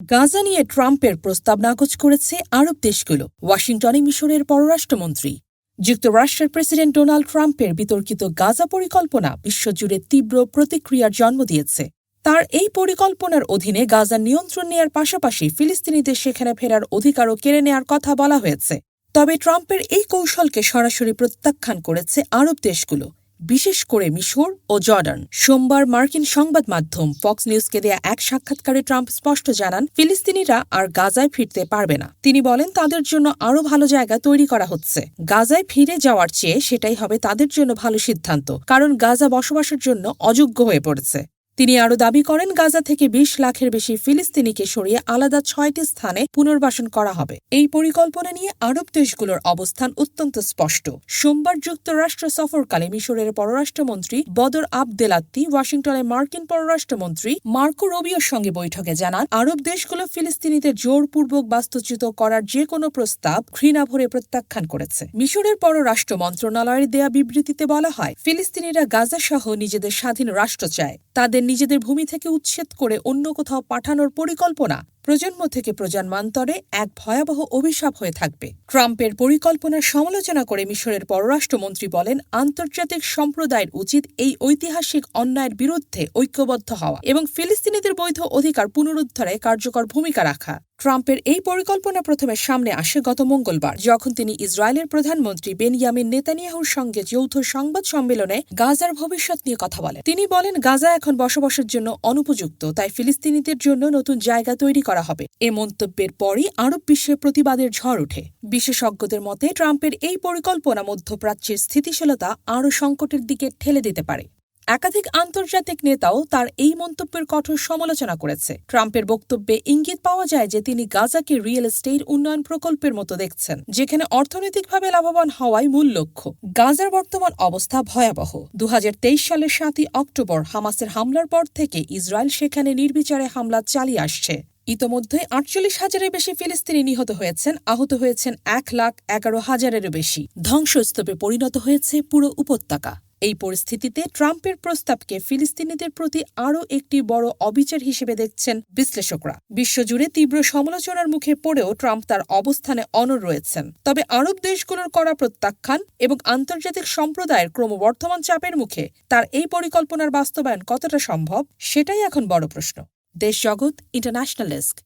গাজা নিয়ে ট্রাম্পের প্রস্তাব নাকচ করেছে আরব দেশগুলো, ওয়াশিংটনে মিশরের পররাষ্ট্রমন্ত্রী। যুক্তরাষ্ট্রের প্রেসিডেন্ট ডোনাল্ড ট্রাম্পের বিতর্কিত গাজা পরিকল্পনা বিশ্বজুড়ে তীব্র প্রতিক্রিয়ার জন্ম দিয়েছে। তার এই পরিকল্পনার অধীনে গাজার নিয়ন্ত্রণ নেয়ার পাশাপাশি ফিলিস্তিনিদের সেখানে ফেরার অধিকারও কেড়ে নেয়ার কথা বলা হয়েছে। তবে ট্রাম্পের এই কৌশলকে সরাসরি প্রত্যাখ্যান করেছে আরব দেশগুলো বিশেষ করে মিশর ও জর্ডান। সোমবার মার্কিন সংবাদ মাধ্যম ফক্স নিউজকে দেয়া এক সাক্ষাৎকারে ট্রাম্প স্পষ্ট জানান, ফিলিস্তিনিরা আর গাজায় ফিরতে পারবে না। তিনি বলেন, তাদের জন্য আরও ভালো জায়গা তৈরি করা হচ্ছে। গাজায় ফিরে যাওয়ার চেয়ে সেটাই হবে তাদের জন্য ভালো সিদ্ধান্ত, কারণ গাজা বসবাসের জন্য অযোগ্য হয়ে পড়েছে। তিনি আরও দাবি করেন, গাজা থেকে বিশ লাখের বেশি ফিলিস্তিনিকে সরিয়ে আলাদা ছয়টি স্থানে পুনর্বাসন করা হবে। এই পরিকল্পনা নিয়ে আরব দেশগুলোর অবস্থান অত্যন্ত স্পষ্ট। সোমবার যুক্তরাষ্ট্র সফরকালে মিশরের পররাষ্ট্রমন্ত্রী বদর আবদেলাত্তি ওয়াশিংটনে মার্কিন পররাষ্ট্রমন্ত্রী মার্কো রবিওর সঙ্গে বৈঠকে জানান, আরব দেশগুলো ফিলিস্তিনিদের জোরপূর্বক বাস্তুচ্যুত করার যে কোনো প্রস্তাব ঘৃণা ভরে প্রত্যাখ্যান করেছে। মিশরের পররাষ্ট্র মন্ত্রণালয়ের দেয়া বিবৃতিতে বলা হয়, ফিলিস্তিনিরা গাজা সহ নিজেদের স্বাধীন রাষ্ট্র চায়। তাদের নিজেদের ভূমি থেকে উচ্ছেদ করে অন্য কোথাও পাঠানোর পরিকল্পনা প্রজন্ম থেকে প্রজন্মান্তরে এক ভয়াবহ অভিশাপ হয়ে থাকবে। ট্রাম্পের পরিকল্পনার সমালোচনা করে মিশরের পররাষ্ট্রমন্ত্রী বলেন, আন্তর্জাতিক সম্প্রদায়ের উচিত এই ঐতিহাসিক অন্যায়ের বিরুদ্ধে ঐক্যবদ্ধ হওয়া এবং ফিলিস্তিনিদের বৈধ অধিকার পুনরুদ্ধারে কার্যকর ভূমিকা রাখা। ট্রাম্পের এই পরিকল্পনা প্রথমে সামনে আসে গত মঙ্গলবার, যখন তিনি ইসরায়েলের প্রধানমন্ত্রী বেনিয়ামিন নেতানিয়াহুর সঙ্গে যৌথ সংবাদ সম্মেলনে গাজার ভবিষ্যৎ নিয়ে কথা বলেন। তিনি বলেন, গাজা এখন বসবাসের জন্য অনুপযুক্ত, তাই ফিলিস্তিনিদের জন্য নতুন জায়গা তৈরি করা হবে। এ মন্তব্যের পরই আরব বিশ্বে প্রতিবাদের ঝড় ওঠে। বিশেষজ্ঞদের মতে, ট্রাম্পের এই পরিকল্পনা মধ্যপ্রাচ্যের স্থিতিশীলতা আরও সংকটের দিকে ঠেলে দিতে পারে। একাধিক আন্তর্জাতিক নেতাও তার এই মন্তব্যের কঠোর সমালোচনা করেছে। ট্রাম্পের বক্তব্যে ইঙ্গিত পাওয়া যায় যে, তিনি গাজাকে রিয়েল এস্টেট উন্নয়ন প্রকল্পের মতো দেখছেন, যেখানে অর্থনৈতিকভাবে লাভবান হওয়াই মূল লক্ষ্য। গাজার বর্তমান অবস্থা ভয়াবহ। দু হাজার তেইশ সালের সাতই অক্টোবর হামাসের হামলার পর থেকে ইসরায়েল সেখানে নির্বিচারে হামলা চালিয়ে আসছে। ইতোমধ্যে আটচল্লিশ হাজারের বেশি ফিলিস্তিনি নিহত হয়েছেন, আহত হয়েছেন এক লাখ এগারো হাজারেরও বেশি। ধ্বংসস্তূপে পরিণত হয়েছে পুরো উপত্যকা। এই পরিস্থিতিতে ট্রাম্পের প্রস্তাবকে ফিলিস্তিনিদের প্রতি আরও একটি বড় অবিচার হিসেবে দেখছেন বিশ্লেষকরা। বিশ্বজুড়ে তীব্র সমালোচনার মুখে পড়েও ট্রাম্প তার অবস্থানে অনর রয়েছেন। তবে আরব দেশগুলোর করা প্রত্যাখ্যান এবং আন্তর্জাতিক সম্প্রদায়ের ক্রমবর্ধমান চাপের মুখে তার এই পরিকল্পনার বাস্তবায়ন কতটা সম্ভব, সেটাই এখন বড় প্রশ্ন। দেশ জগৎ ইন্টারন্যাশনাল ডেস্ক।